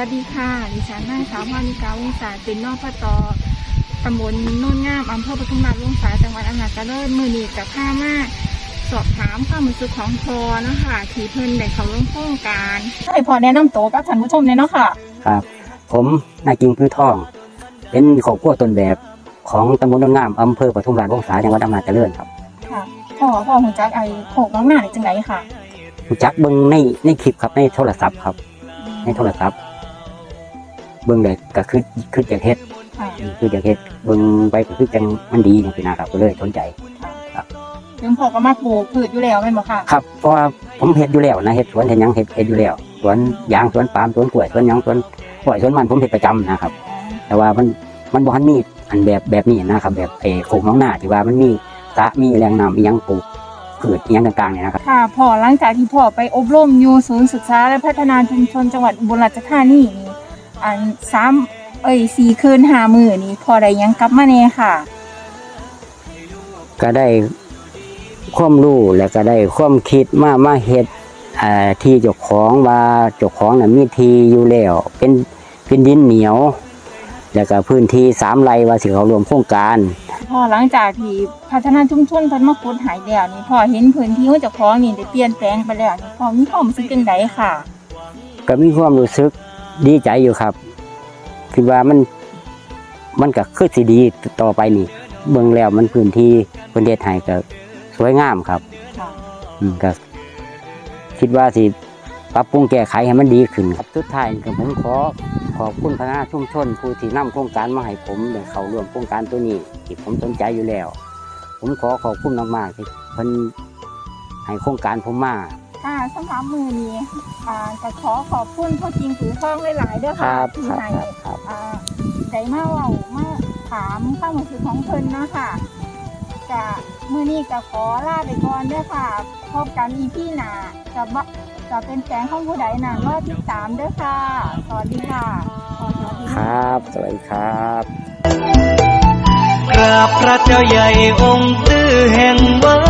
ศาสตร์เป็นนอพตตำบลโน่นงามอำเภอปทุมราชวงศาจังหวัดอำนาจเจริญมือนีกับข้ามาสอบถามความรู้สึกของพอนะคะที่เพิ่นได้เข้าร่วมโครงการให้พอแนะนำตัวกับท่านผู้ชมเลยเนาะค่ะ ครับ ผมนายกิงพื้ทอง เป็นครอบครัวต้นแบบของตำบลโนนงามอำเภอปทุมราชวงศาจังหวัดอำนาจเจริญครับค่ะพ่อพ่อของจักไอ้โขกน้องหน้านี่จังไหนค่ะรู้จักเบิ้งในในคลิปครับในโทรศัพท์ครับ ในโทรศัพท์ เบิ้งเลยก็คือคือจากเฮ็ดค่ะคือจากเฮ็ดเบิ้งไปก็คือจังมันดีอย่างนี้นะครับก็เลยสนใจยังพ่อก็มาปลูกพืชอยู่แล้วแม่นบ่ค่ะครับเพราะว่าผมเฮ็ดอยู่แล้วนะเฮ็ดสวนเฮ็ดหยังเฮ็ดเฮ็ดอยู่แล้วสวนยางสวนปาล์มสวนกล้วยสวนหยังสวนกล้วยสวนมันผมเฮ็ดประจำนะครับ แต่ว่ามันมันบ่ทันมีอันแบบแบบนี้นะครับ แบบไอ้โคกน้องหน้าที่ว่ามันมีสระมีแหล่งน้ำมีหยังปลูกพืชอิหยังต่างๆเนี่ยนะครับค่ะพ่อหลังจากที่พ่อไปอบรมอยู่ศูนย์ศึกษาและพัฒนาชุมชนจังหวัดอุบลราชธานีนี่ อันสามเอ้ยสี่คืนห้ามือนี่พ่อได้หยังกลับมาแน่ค่ะ ก็ได้ความรู้แล้วก็ได้ความคิดมามาเฮ็ดอ่าที่เจ้าของว่าเจ้าของน่ะมีที่อยู่แล้วเป็นเป็นดินเหนียว แล้วก็พื้นที่สามไร่ว่าสิเขารวมโครงการพ่อหลังจากที่พัฒนาชุมชนเพิ่นมาขุดหายแล้วนี่พ่อเห็นพื้นที่ของเจ้าของนี่ได้เปลี่ยนแปลงไปแล้วนี่พ่อมีความรู้สึกจังไดค่ะ ก็มีความรู้สึก ดีใจอยู่ครับคิดว่ามันมันก็คือสิดีต่อไปนี่ เบิ่งแล้วมันพื้นที่ประเทศไทยก็สวยงามครับค่ะอืมก็คิดว่าสิปรับปรุงแก้ไขให้มันดีขึ้นครับสุดท้ายก็ผมขอขอบคุณพนักงานชุมชนผู้ที่นำโครงการมาให้ผมได้เข้าร่วมโครงการตัวนี้ที่ผมสนใจอยู่แล้ว ผมขอขอบคุณมากๆที่เพิ่นให้โครงการผมมา ค่ะสำหรับมือนี้อ่าก็ขอขอบคุณพ่อจริงถือทองหลายๆเด้อคค่ะรับที่ครับให้ครับครับ อ่าได้มาเว้ามาถามความรู้สึกของเพิ่นเนาะค่ะกะมื้อนี้ก็ขอลาไปก่อนเด้อค่ะ พบกันอีพี่หน้าจะบ่จะเป็นแสงของผู้ใดน่ะรอติดตามเด้อค่ะ สวัสดีค่ะขอสวัสดีคค่ะ รับสวัสดีครับ กราบพระเจ้าใหญ่องค์ตื้อแห่งวัดปากแดง